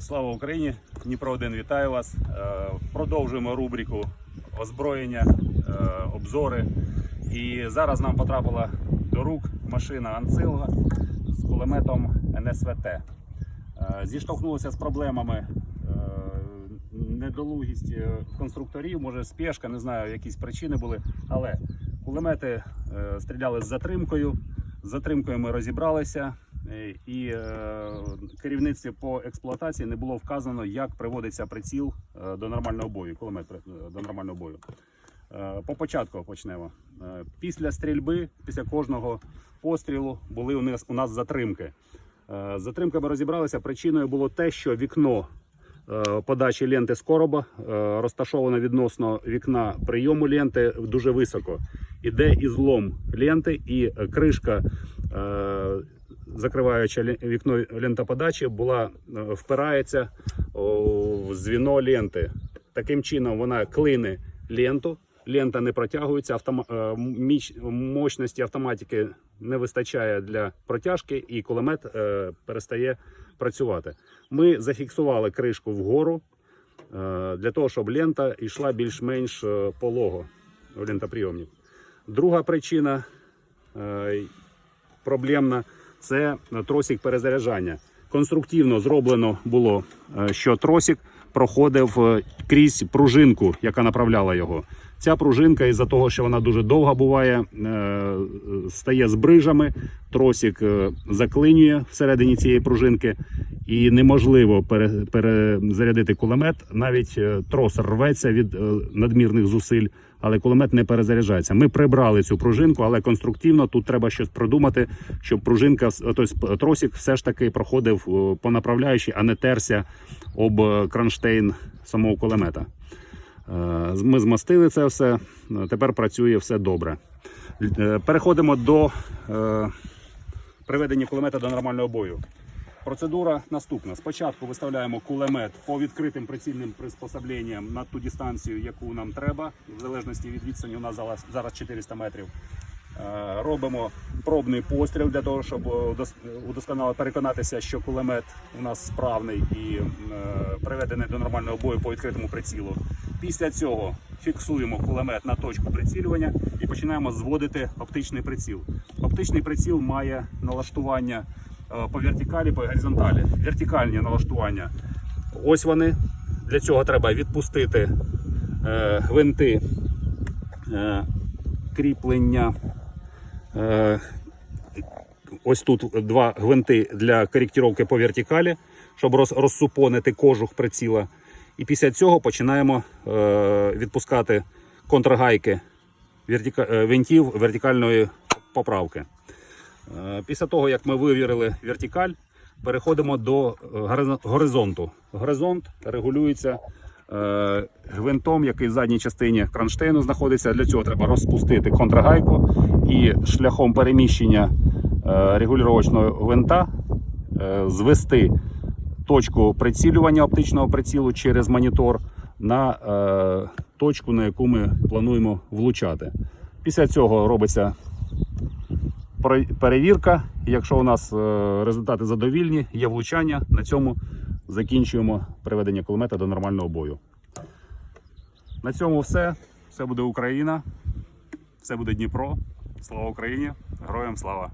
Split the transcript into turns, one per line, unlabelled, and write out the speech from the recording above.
Слава Україні! Дніпро 1 вітаю вас. Е, Продовжуємо рубрику озброєння, е, обзори. І зараз нам потрапила до рук машина Анцилга з кулеметом НСВТ. Е, Зіштовхнулися з проблемами недолугість конструкторів, може спешка, не знаю, якісь причини були. Але кулемети стріляли з затримкою. З затримкою ми розібралися. Е, І е, керівництві по експлуатації не було вказано, як приводиться приціл е, до нормального бою, кулемет до нормального бою. По початку почнемо. Після стрільби, після кожного пострілу були у нас, у нас затримки. З затримками розібралися. Причиною було те, що вікно подачі ленти з короба розташоване відносно вікна прийому ленти дуже високо. Іде і злом ленти, і кришка, закриваюча вікно лентоподачі, була е, впирається в звіно ленти. Таким чином вона клине ленту. Лента не протягується, автома... е, мощності автоматики не вистачає для протяжки, і кулемет е, перестає працювати. Ми зафіксували кришку вгору для того, щоб лента йшла більш-менш полого в лентоприйомник. Друга причина проблемна це тросик перезаряджання. Конструктивно зроблено було, е, що тросик проходив е, крізь пружинку, яка направляла його. Ця пружинка, із-за того, що вона дуже довга буває, е, стає з брижами, тросик заклинює всередині цієї пружинки, і неможливо пере- перезарядити кулемет. Навіть е, трос рветься від е, надмірних зусиль, але кулемет не перезаряджається. Ми прибрали цю пружинку, але конструктивно тут треба щось продумати, щоб пружинка, тобто тросик все ж таки проходив е, по направляючій, а не терся об кронштейн самого кулемета. Ми змастили це все. Тепер працює все добре. Переходимо до приведення кулемета до нормального бою. Процедура наступна. Спочатку виставляємо кулемет по відкритим прицільним приспособленням на ту дистанцію, яку нам треба, в залежності від відстані. У нас зараз- зараз 400 метрів. Е, Робимо пробний постріл для того, щоб удосконало переконатися, що кулемет у нас справний і е, приведений до нормального бою по відкритому прицілу. Після цього фіксуємо кулемет на точку прицілювання і починаємо зводити оптичний приціл. Оптичний приціл має налаштування по вертикалі, по горизонталі. Вертикальні налаштування. Ось вони. Для цього треба відпустити е, гвинти е, кріплення. Е, ось тут два гвинти для коректировки по вертикалі, щоб розсупонити кожух приціла. І після цього починаємо е, відпускати контргайки е, винтів вертикальної поправки. Е, Після того, як ми вивірили вертикаль, переходимо до е, горизонту. Горизонт регулюється е, гвинтом, який в задній частині кронштейну знаходиться. Для цього треба розпустити контргайку і шляхом переміщення регулювачного гвинта звести точку прицілювання оптичного прицілу через монітор на точку, на яку ми плануємо влучати. Після цього робиться перевірка. Якщо у нас е, результати задовільні, є влучання, на цьому закінчуємо приведення кулемета до нормального бою. На цьому все. Все буде Україна, все буде Дніпро. Слава Україні! Героям слава!